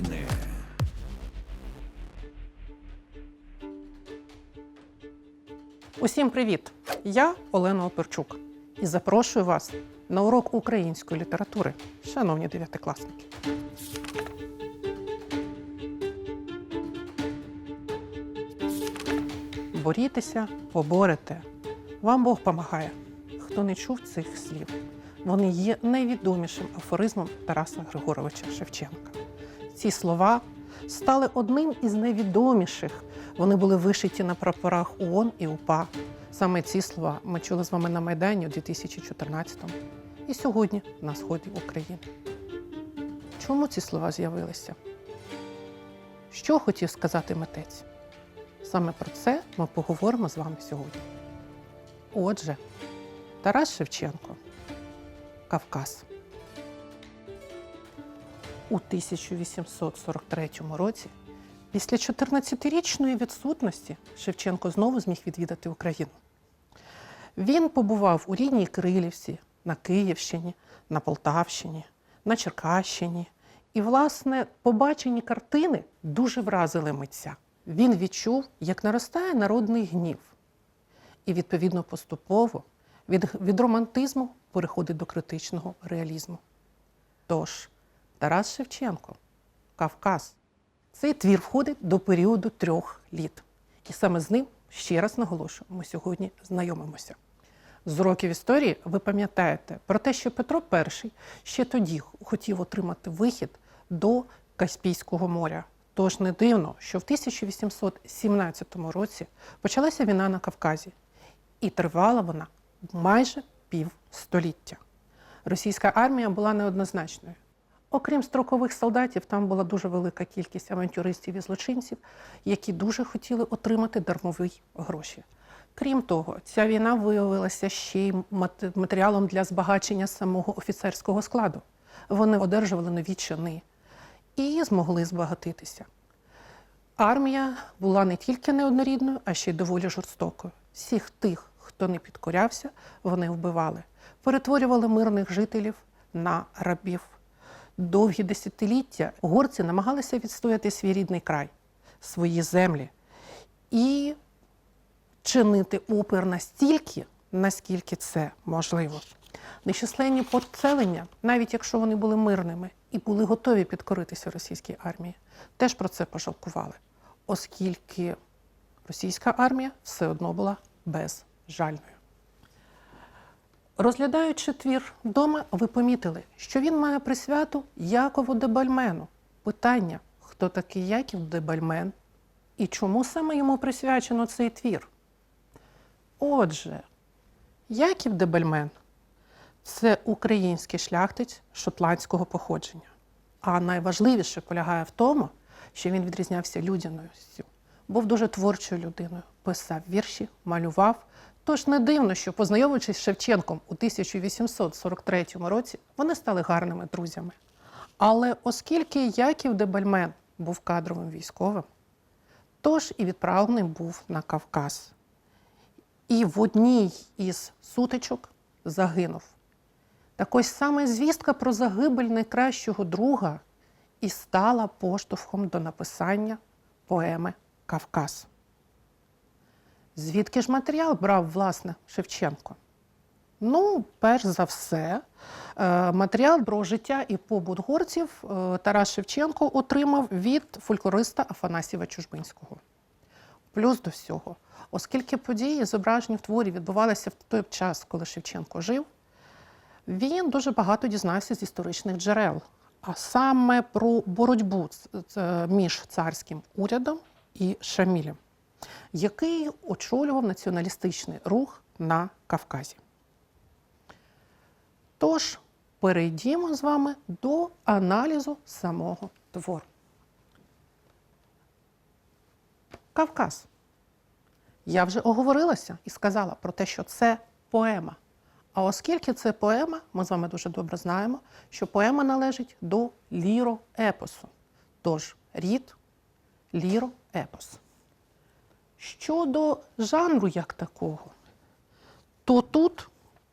України. Усім привіт! Я Олена Оперчук і запрошую вас на урок української літератури, шановні дев'ятикласники. Борітеся, поборете. Вам Бог помагає. Хто не чув цих слів, вони є найвідомішим афоризмом Тараса Григоровича Шевченка. Ці слова стали одним із найвідоміших. Вони були вишиті на прапорах ООН і УПА. Саме ці слова ми чули з вами на Майдані у 2014-му і сьогодні на сході України. Чому ці слова з'явилися? Що хотів сказати митець? Саме про це ми поговоримо з вами сьогодні. Отже, Тарас Шевченко, Кавказ. У 1843 році, після 14-річної відсутності, Шевченко знову зміг відвідати Україну. Він побував у рідній Крилівці, на Київщині, на Полтавщині, на Черкащині. І, власне, побачені картини дуже вразили митця. Він відчув, як наростає народний гнів, і, відповідно, поступово від, від романтизму переходить до критичного реалізму. Тож, Тарас Шевченко, Кавказ. Цей твір входить до періоду трьох літ. І саме з ним, ще раз наголошую, ми сьогодні знайомимося. З уроків історії ви пам'ятаєте про те, що Петро І ще тоді хотів отримати вихід до Каспійського моря. Тож не дивно, що в 1817 році почалася війна на Кавказі, і тривала вона майже півстоліття. Російська армія була неоднозначною. Окрім строкових солдатів, там була дуже велика кількість авантюристів і злочинців, які дуже хотіли отримати дармові гроші. Крім того, ця війна виявилася ще й матеріалом для збагачення самого офіцерського складу. Вони одержували нові чини і змогли збагатитися. Армія була не тільки неоднорідною, а ще й доволі жорстокою. Всіх тих, хто не підкорявся, вони вбивали, перетворювали мирних жителів на рабів. Довгі десятиліття горці намагалися відстояти свій рідний край, свої землі і чинити опір настільки, наскільки це можливо. Нещисленні поселення, навіть якщо вони були мирними і були готові підкоритися російській армії, теж про це пожалкували, оскільки російська армія все одно була безжальною. Розглядаючи твір вдома, ви помітили, що він має присвяту Якову Дебальмену. Питання, хто такий Яків Дебальмен і чому саме йому присвячено цей твір? Отже, Яків Дебальмен це український шляхтець шотландського походження. А найважливіше полягає в тому, що він відрізнявся людяністю, був дуже творчою людиною, писав вірші, малював. Тож не дивно, що, познайомившись з Шевченком у 1843 році, вони стали гарними друзями. Але оскільки Яків Дебальмен був кадровим військовим, тож і відправлений був на Кавказ. І в одній із сутичок загинув. Так ось саме звістка про загибель найкращого друга і стала поштовхом до написання поеми Кавказ. Звідки ж матеріал брав, власне, Шевченко? Ну, перш за все, е, матеріал про життя і побут горців е, Тарас Шевченко отримав від фольклориста Афанасіва Чужбинського. Плюс до всього, оскільки події, зображені в творі, відбувалися в той час, коли Шевченко жив, він дуже багато дізнався з історичних джерел, а саме про боротьбу ц- між царським урядом і Шамілем, який очолював націоналістичний рух на Кавказі. Тож перейдімо з вами до аналізу самого твору. Кавказ. Я вже оговорилася і сказала про те, що це поема. А оскільки це поема, ми з вами дуже добре знаємо, що поема належить до ліроепосу. Тож рід ліро-епос. Щодо жанру як такого, то тут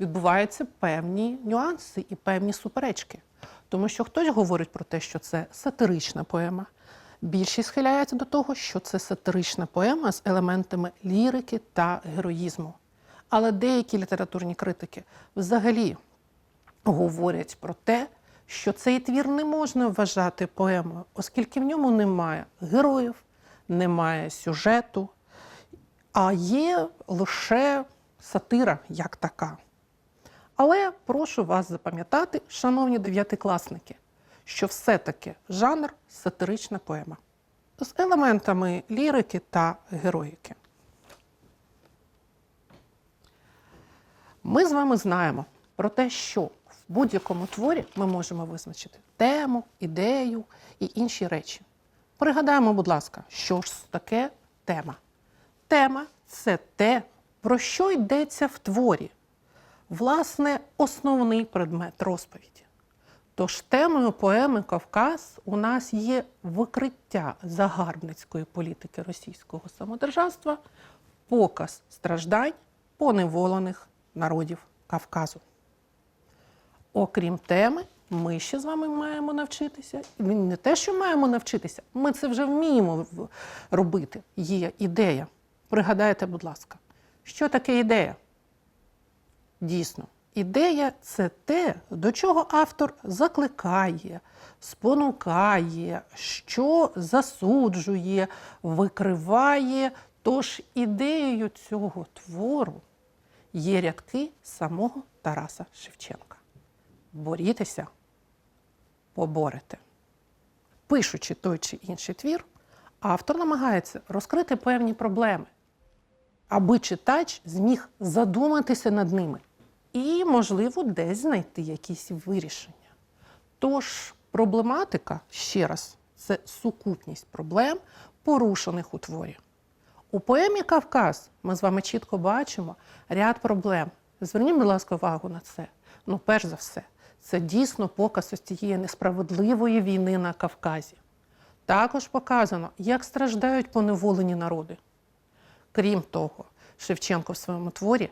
відбуваються певні нюанси і певні суперечки. Тому що хтось говорить про те, що це сатирична поема. Більшість схиляється до того, що це сатирична поема з елементами лірики та героїзму. Але деякі літературні критики взагалі говорять про те, що цей твір не можна вважати поемою, оскільки в ньому немає героїв, немає сюжету, а є лише сатира як така. Але прошу вас запам'ятати, шановні дев'ятикласники, що все-таки жанр сатирична поема з елементами лірики та героїки. Ми з вами знаємо про те, що в будь-якому творі ми можемо визначити тему, ідею і інші речі. Пригадаємо, будь ласка, що ж таке тема. Тема це те, про що йдеться в творі, власне, основний предмет розповіді. Тож темою поеми Кавказ у нас є викриття загарбницької політики російського самодержавства, показ страждань поневолених народів Кавказу. Окрім теми, ми ще з вами маємо навчитися. Не те, що маємо навчитися, ми це вже вміємо робити. Є ідея. Пригадайте, будь ласка, що таке ідея? Дійсно, ідея це те, до чого автор закликає, спонукає, що засуджує, викриває. Тож ідеєю цього твору є рядки самого Тараса Шевченка. Борітеся, поборете. Пишучи той чи інший твір, автор намагається розкрити певні проблеми, аби читач зміг задуматися над ними і, можливо, десь знайти якісь вирішення. Тож проблематика, ще раз, це сукупність проблем, порушених у творі. У поемі Кавказ ми з вами чітко бачимо ряд проблем. Зверніть, будь ласка, увагу на це. Ну, перш за все, це дійсно показ ось цієї несправедливої війни на Кавказі. Також показано, як страждають поневолені народи. Крім того, Шевченко в своєму творі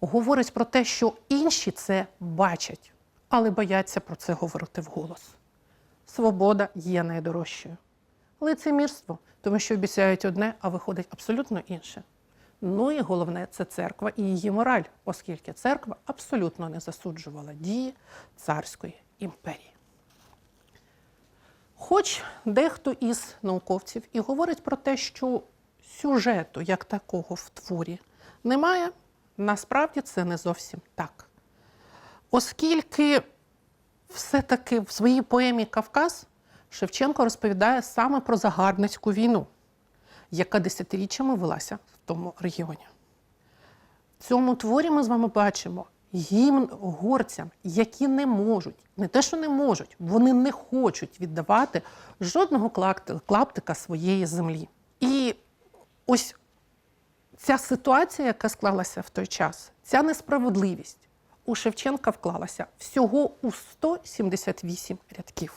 говорить про те, що інші це бачать, але бояться про це говорити вголос. Свобода є найдорожчою. Лицемірство, тому що обіцяють одне, а виходить абсолютно інше. Ну і головне це церква і її мораль, оскільки церква абсолютно не засуджувала дії царської імперії. Хоч дехто із науковців і говорить про те, що сюжету як такого в творі немає, насправді це не зовсім так. Оскільки все-таки в своїй поемі Кавказ Шевченко розповідає саме про загарбницьку війну, яка десятиріччями велася в тому регіоні. В цьому творі ми з вами бачимо гімн горцям, які не можуть, не те, що не можуть, вони не хочуть віддавати жодного клаптика своєї землі. Ось ця ситуація, яка склалася в той час, ця несправедливість у Шевченка вклалася всього у 178 рядків.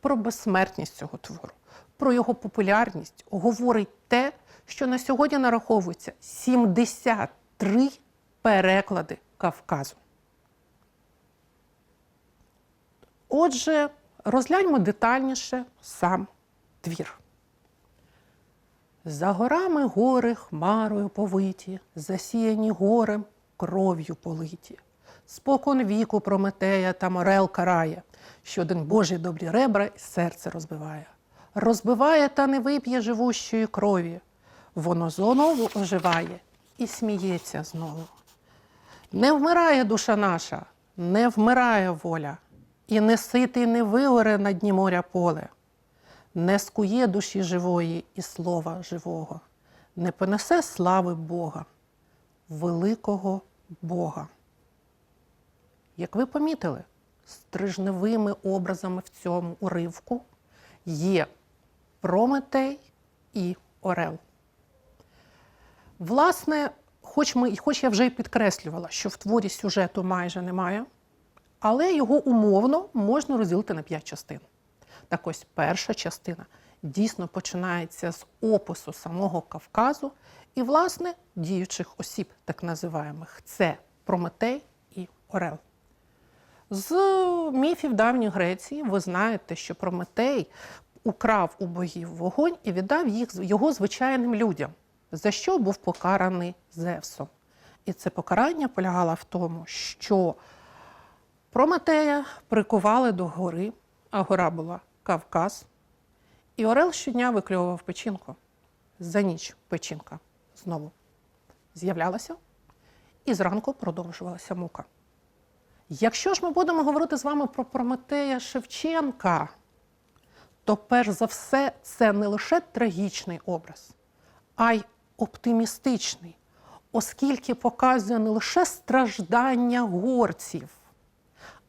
Про безсмертність цього твору, про його популярність говорить те, що на сьогодні нараховується 73 переклади Кавказу. Отже, розгляньмо детальніше сам твір. За горами гори хмарою повиті, засіяні горем кров'ю политі. Спокон віку Прометея та морел карає, що один Божий добрі ребра і серце розбиває. Розбиває та не вип'є живущої крові. Воно знову оживає і сміється знову. Не вмирає душа наша, не вмирає воля, і не ситий не вигоре на дні моря поле не скує душі живої і слова живого, не понесе слави Бога, великого Бога. Як ви помітили, стрижневими образами в цьому уривку є Прометей і Орел. Власне, хоч, ми, хоч я вже й підкреслювала, що в творі сюжету майже немає, але його умовно можна розділити на п'ять частин. Так ось перша частина дійсно починається з опису самого Кавказу і, власне, діючих осіб, так називаємих. Це Прометей і Орел. З міфів давньої Греції ви знаєте, що Прометей украв у богів вогонь і віддав їх його звичайним людям, за що був покараний Зевсом. І це покарання полягало в тому, що Прометея прикували до гори, а гора була Кавказ, і Орел щодня виклював печінку. За ніч печінка знову з'являлася, і зранку продовжувалася мука. Якщо ж ми будемо говорити з вами про Прометея Шевченка, то перш за все це не лише трагічний образ, а й оптимістичний, оскільки показує не лише страждання горців,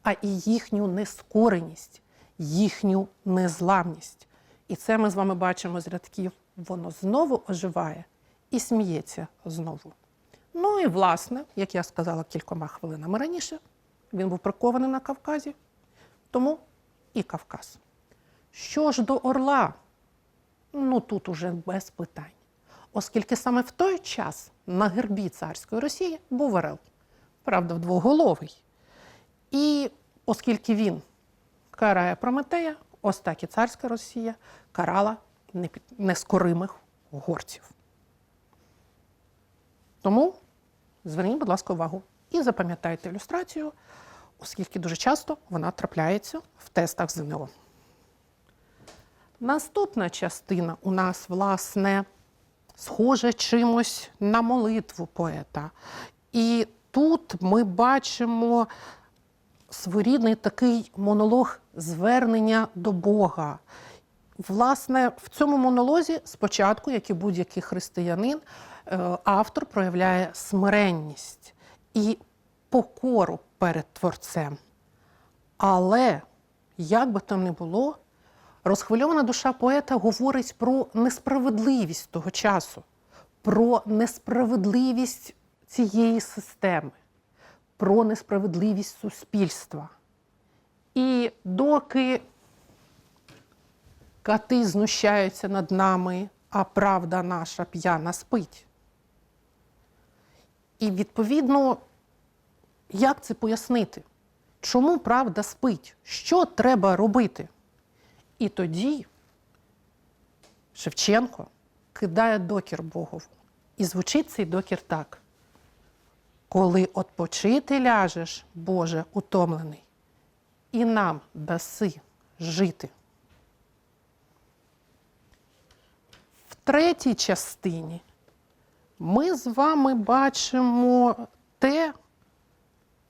а і їхню нескореність, їхню незламність. І це ми з вами бачимо з рядків. Воно знову оживає і сміється знову. Ну і власне, як я сказала кількома хвилинами раніше, він був прикований на Кавказі, тому і Кавказ. Що ж до Орла? Ну тут уже без питань. Оскільки саме в той час на гербі царської Росії був Орел, правда, вдвоголовий. І оскільки він карає Прометея, ось так і царська Росія карала нескоримих горців. Тому зверніть, будь ласка, увагу і запам'ятайте ілюстрацію, оскільки дуже часто вона трапляється в тестах ЗНО. Наступна частина у нас, власне, схоже чимось на молитву поета. І тут ми бачимо своєрідний такий монолог звернення до Бога. Власне, в цьому монолозі спочатку, як і будь-який християнин, е, автор проявляє смиренність і покору перед Творцем. Але, як би там не було, розхвильована душа поета говорить про несправедливість того часу, про несправедливість цієї системи, про несправедливість суспільства. І доки кати знущаються над нами, а правда наша п'яна спить. І відповідно, як це пояснити? Чому правда спить? Що треба робити? І тоді Шевченко кидає докір Богову. І звучить цей докір так. Коли отпочити ляжеш, Боже, утомлений, і нам даси жити. В третій частині ми з вами бачимо те,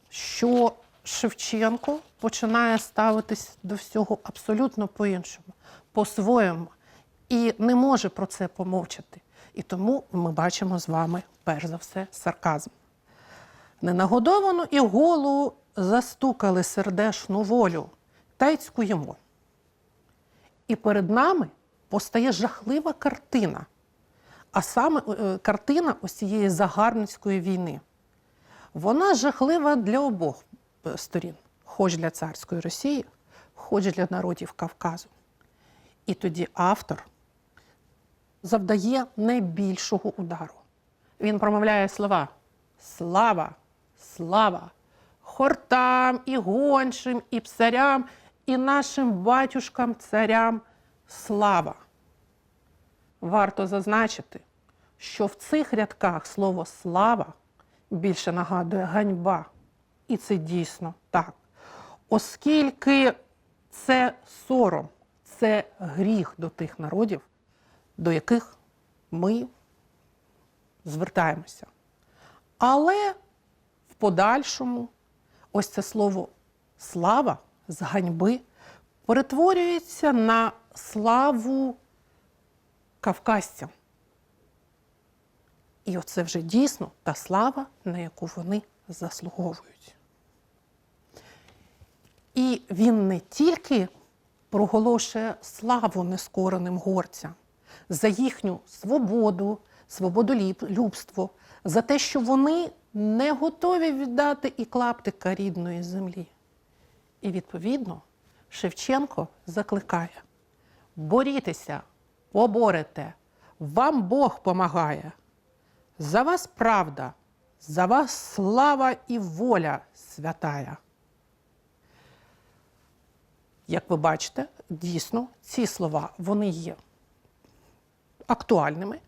що Шевченко починає ставитись до всього абсолютно по-іншому, по-своєму, і не може про це помовчати. І тому ми бачимо з вами, перш за все, сарказм. Ненагодовану і голу застукали сердешну волю, та й цькуємо. І перед нами постає жахлива картина, а саме е, картина ось цієї загарбницької війни. Вона жахлива для обох е, сторін, хоч для царської Росії, хоч для народів Кавказу. І тоді автор завдає найбільшого удару. Він промовляє слова Слава, слава, хортам і гончим, і псарям, і нашим батюшкам царям слава. Варто зазначити, що в цих рядках слово слава більше нагадує ганьба. І це дійсно так. Оскільки це сором, це гріх до тих народів, до яких ми звертаємося. Але подальшому ось це слово слава з ганьби перетворюється на славу кавказцям. І оце вже дійсно та слава, на яку вони заслуговують. І він не тільки проголошує славу нескореним горцям за їхню свободу, свободолюбство, за те, що вони не готові віддати і клаптика рідної землі. І відповідно Шевченко закликає борітеся поборете. Вам Бог помагає. За вас правда, за вас слава і воля святая. Як ви бачите, дійсно ці слова вони є актуальними.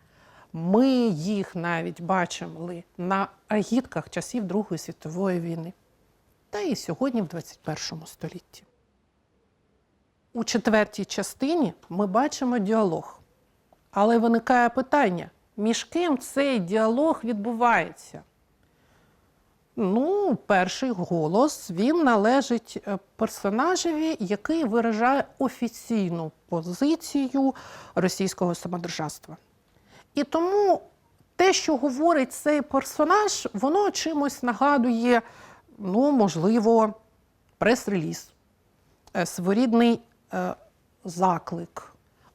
Ми їх навіть бачили на агітках часів Другої світової війни, та і сьогодні, в 21 столітті. У четвертій частині ми бачимо діалог. Але виникає питання, між ким цей діалог відбувається? Ну, перший голос він належить е, персонажеві, який виражає офіційну позицію російського самодержавства. І тому те, що говорить цей персонаж, воно чимось нагадує, ну, можливо, прес-реліз, е, своєрідний е, заклик,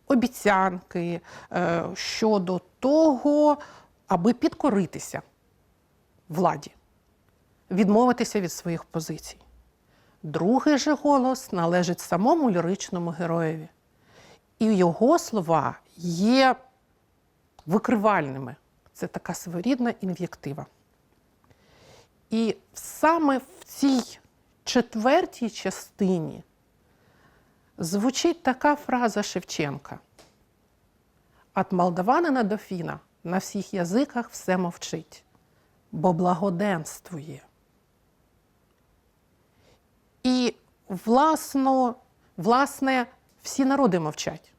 обіцянки е, щодо того, аби підкоритися владі, відмовитися від своїх позицій. Другий же голос належить самому ліричному героєві. І його слова є викривальними. Це така своєрідна інв'єктива. І саме в цій четвертій частині звучить така фраза Шевченка: От Молдаванина до Фіна на всіх язиках все мовчить, бо благоденствує. І власно, власне, всі народи мовчать,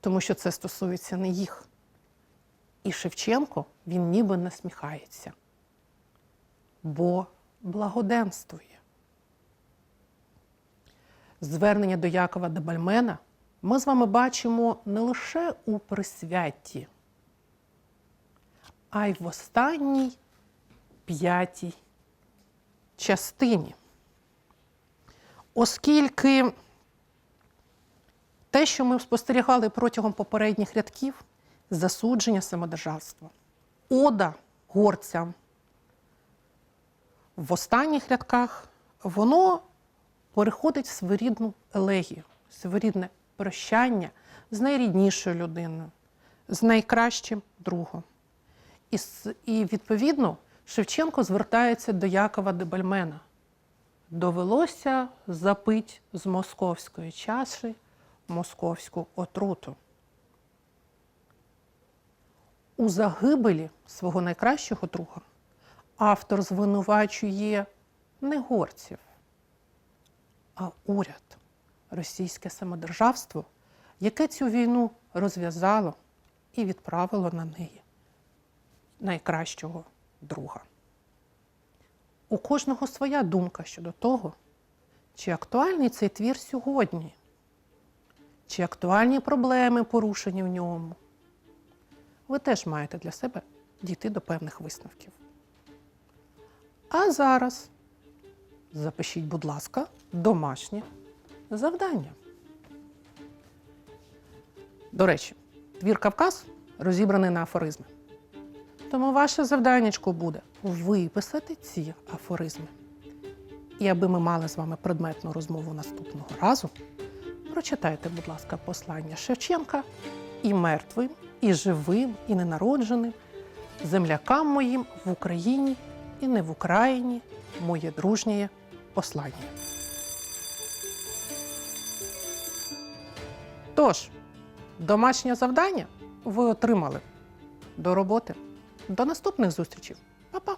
тому що це стосується не їх. І Шевченко він ніби насміхається, бо благоденствує. Звернення до Якова Дебальмена ми з вами бачимо не лише у присвятті, а й в останній п'ятій частині. Оскільки те, що ми спостерігали протягом попередніх рядків, засудження самодержавства, ода горцям, в останніх рядках воно переходить в своєрідну елегію, своєрідне прощання з найріднішою людиною, з найкращим другом. І, і відповідно Шевченко звертається до Якова Дебальмена. Довелося запить з московської чаші московську отруту. У загибелі свого найкращого друга автор звинувачує не горців, а уряд, російське самодержавство, яке цю війну розв'язало і відправило на неї найкращого друга. У кожного своя думка щодо того, чи актуальний цей твір сьогодні, чи актуальні проблеми порушені в ньому. Ви теж маєте для себе дійти до певних висновків. А зараз запишіть, будь ласка, домашнє завдання. До речі, твір Кавказ розібраний на афоризми. Тому ваше завданнячко буде виписати ці афоризми. І аби ми мали з вами предметну розмову наступного разу, прочитайте, будь ласка, послання Шевченка і мертвим, і живим, і ненародженим, землякам моїм в Україні і не в Україні моє дружнє послання. Тож, домашнє завдання ви отримали. До роботи. До наступних зустрічей. Па-па!